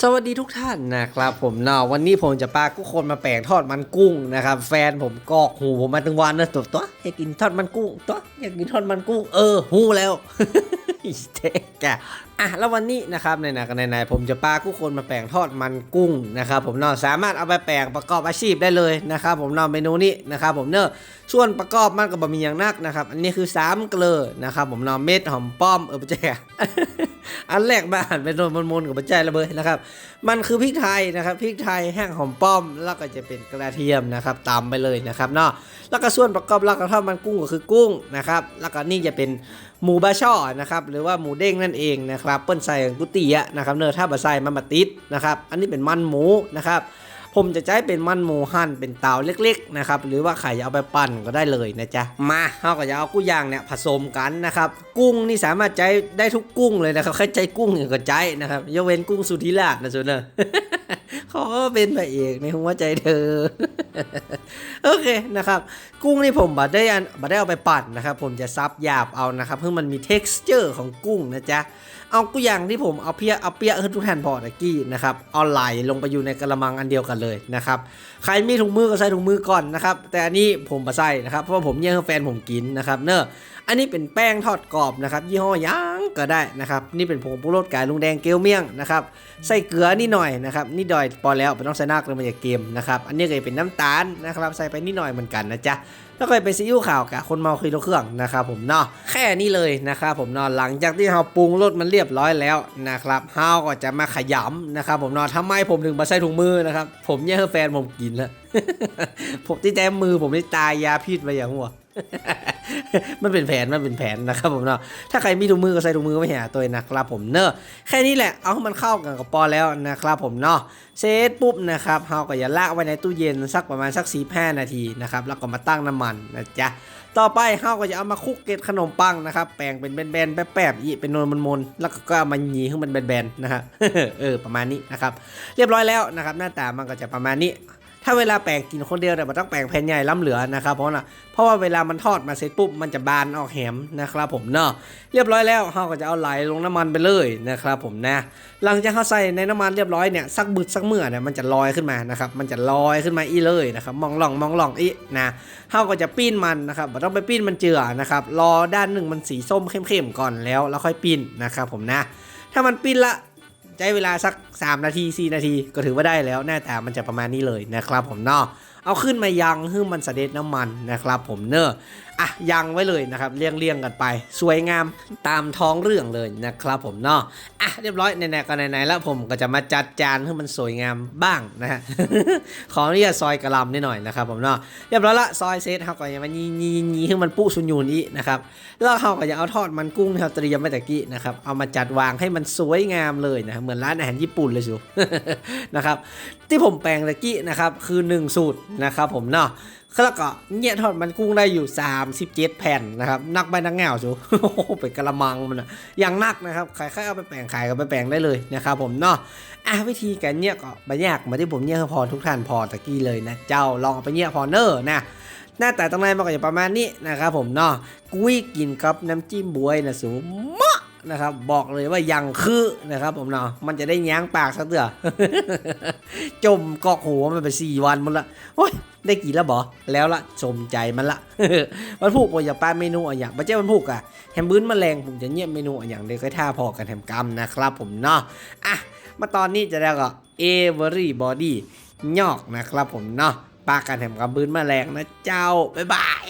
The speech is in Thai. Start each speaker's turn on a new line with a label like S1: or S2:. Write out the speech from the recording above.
S1: สวัสดีทุกท่านนะครับผมเนาะวันนี้ผมจะพาทุกคนมาแปลงทอดมันกุ้งนะครับ แฟนผมกอกหูผมมาตั้งวันนะตัวตัวอยากกินทอดมันกุ้งตัวอยากกินทอดมันกุ้งเออหูแล้ว เจ๊กะอะแล้ววันนี้นะครับในๆกันในๆผมจะพาทุกคนมาแปลงทอดมันกุ้งนะครับผมเนาะสามารถเอาไปแปลงประกอบอาชีพได้เลยนะครับผมเนาะเมนูนี้นะครับผมเนาะส่วนประกอบมันก็บ่มีอย่างนักนะครับ อันนี้คือสามเกลือนะครับผมเนาะเม็ดหอมป้อมเออไม่ใช่อะอันแรกมาอ่านเป็นโดนมนกับปัจจัยระเบิดนะครับ มันคือพริกไทยนะครับพริกไทยแห้งหอมป้อม แล้วก็จะเป็นกระเทียมนะครับตามไปเลยนะครับเนาะแล้วก็ส่วนประกอบหลักของทอดมันกุ้งก็คือกุ้งนะครับแล้วก็นี่จะเป็นหมูบาช่อนะครับหรือว่าหมูเด้งนั่นเองนะครับเปิ้นใส่กุฏิอะนะครับเนื้อถ้าบะใส่มันมาติดนะครับอันนี้เป็นมันหมูนะครับผมจะใช้เป็นมันหมูหั่นเป็นเตาเล็กๆนะครับหรือว่าไข่เอาไปปั่นก็ได้เลยนะจ๊ะมาเราก็จะเอากุ้งย่างเนี่ยผสมกันนะครับกุ้งนี่สามารถใช้ได้ทุกกุ้งเลยนะครับใครใจกุ้งเนี่ยก็ใช้นะครับยกเว้นกุ้งสุธิราชนะส่วนเนอะเขาเป็นพระเอกในหัวใจเธอ โอเคนะครับ กุ้งนี่ผมบัดได้อันบัดได้เอาไปปั่นนะครับ ผมจะซับหยาบเอานะครับเพื่อมันมี t e x t อร์ของกุ้งนะจ๊ะเอากุ้งอย่างที่ผมเอาเพียเอาเปียเออทุกแทนพอตะกี้นะครับเอาไหลลงไปอยู่ในกระมังอันเดียวกันเลยนะครับใครมีถุงมือก็ใส่ถุงมือก่อนนะครับแต่อันนี้ผมมาใส่นะครับเพราะผมแย่งแฟนผมกินนะครับเนอะ อันนี้เป็นแป้งทอดกรอบนะครับ ยี่ห้อยังก็ได้นะครับ นี่เป็นผงปรุงรสกายลุงแดงเกลียวเมี่ยงนะครับ ใส่เกลือนิดหน่อยนะครับ นี่ดอยพอแล้วไม่ต้องใส่นักเลยมันจะเกมนะครับ อันนี้ก็เป็นน้ำตาลนะครับ ใส่ไปนิดหน่อยเหมือนกันนะจ๊ะ แล้วก็เป็นซีอิ๊วขาวกับคนเมาคีโลเครื่องนะครับ ผมเนาะ แค่นี้เลยนะครับผมเนาะ หลังจากที่เราปรุงรสมันเรียบร้อยแล้วนะครับเฮาก็จะมาขยำนะครับ ผมเนาะทำไมผมถึงมาใส่ถุงมือนะครับ ผมแย่งแฟนผมกินแล้วผมที่แต้มมือผมที่ตายยาพิษไปอย่างหัว มันเป็นแผน มันเป็นแผนนะครับผมเนาะ ถ้าใครมีถุงมือก็ใส่ถุงมือไว้หาตัวนะครับผมเนอะแค่นี้แหละ เอามันเข้ากันกับปอแล้วนะครับผมเนาะ เซตปุ๊บนะครับเฮาก็อย่าลากไว้ในตู้เย็นสักประมาณสักสี่ห้านาทีนะครับ แล้วก็มาตั้งน้ำมันนะจ๊ะ ต่อไปเฮาก็จะเอามาคลุกเกล็ดขนมปังนะครับ แปลงเป็นแบนๆ แป๊บๆอีเป็นนวลมนๆ แล้วก็เอามาหยีให้มันแบนๆ นะครับเออ ประมาณนี้นะครับ เรียบร้อยแล้วนะครับ หน้าตามันก็จะประมาณนี้ ถ้าเวลาแปลงกินคนเดียวเนี่ยมันต้องแปลงแผ่นใหญ่ล้ำเหลือนะครับเพราะนะเพราะว่าเวลามันทอดมาเสร็จปุ๊บมันจะบานออกแหมนะครับผมเนาะเรียบร้อยแล้วเราก็จะเอาไหลลงน้ำมันไปเลยนะครับผมนะ หลังจากเขาใส่ในน้ำมันเรียบร้อยเนี่ยสักบึดสักเมื่อเนี่ยมันจะลอยขึ้นมานะครับมันจะลอยขึ้นมาอีเลยนะครับมองล่องมองล่องอีนะเขาก็จะปิ้นมันนะครับต้องไปปิ้นมันเจือนะครับรอด้านหนึ่งมันสีส้มเข้มๆก่อนแล้วแล้วค่อยปิ้นนะครับผมนะถ้ามันปิ้นละ ใช้เวลาสัก 3 นาที 4 นาที ก็ถือว่าได้แล้วหน้าตามันจะประมาณนี้เลยนะครับผมเนาะเอาขึ้นมายังให้มันสะเด็ดน้ำมันนะครับผมเนอะ อะยังไว้เลยนะครับเรียงเรียงๆกันไป สวยงามตามท้องเรื่องเลยนะครับผมเนาะอะเรียบร้อยไหนๆก็ไหนๆแล้วผมก็จะมาจัดจานให้มันสวยงามบ้างนะฮะขออนุญาตซอยกระลำนิดหน่อยนะครับผมเนาะเรียบร้อยละซอยเซตเขาก็จะมายียียีให้มันปุ๊สุญูนอีนะครับแล้วเขาก็จะเอาทอดมันกุ้งที่เราเตรียมไว้ตะกี้นะครับเอามาจัดวางให้มันสวยงามเลยนะครับเหมือนร้านอาหารญี่ปุ่นเลยสินะครับที่ผมแปลงตะกี้นะครับคือ 1 สูตรนะครับผมเนาะ แล้วก็เนี่ยทอดมันกุ้งได้อยู่ 37 แผ่นนะครับ นักไปนักแง่วสูเป็นกระมังมันอะอย่างนักนะครับใครๆเอาไปแปลงขายก็ไปแปลงได้เลยนะครับผมเนาะอะวิธีการเนี่ยก็บยากเหมาที่ผมเนี่ยพอทุกท่านพอตะกี้เลยนะ เจ้าลองเอาไปเนี่ยพอเนอร์นะหน้าตาตรงในมันก็จะประมาณนี้นะครับผมเนาะกุ้ยกินกับน้ำจิ้มบวยนะสูม นะครับ บอกเลยว่ายังคือนะครับ ผมเนาะมันจะได้ย้างปากสักเถื่อจมกอกหัวมันไปสี่วันหมดละโอ้ยได้กี่แล้วบอแล้วละสมใจมันละวันพูกว่าอย่าปลาเมนูอะอย่างบัจเจ้าวันพูกอะแฮมบื้นแมลงผมจะเงียบเมนูอย่างเดียวก็ท่าพอกันแฮมกรรมนะครับ ผมเนาะอะมาตอนนี้จะได้ก็เอเวอรี่บอดี้ยอกนะครับ ผมเนาะป้ากันแถมกับบืนแมาแรงนะเจ้าบ๊ายบาย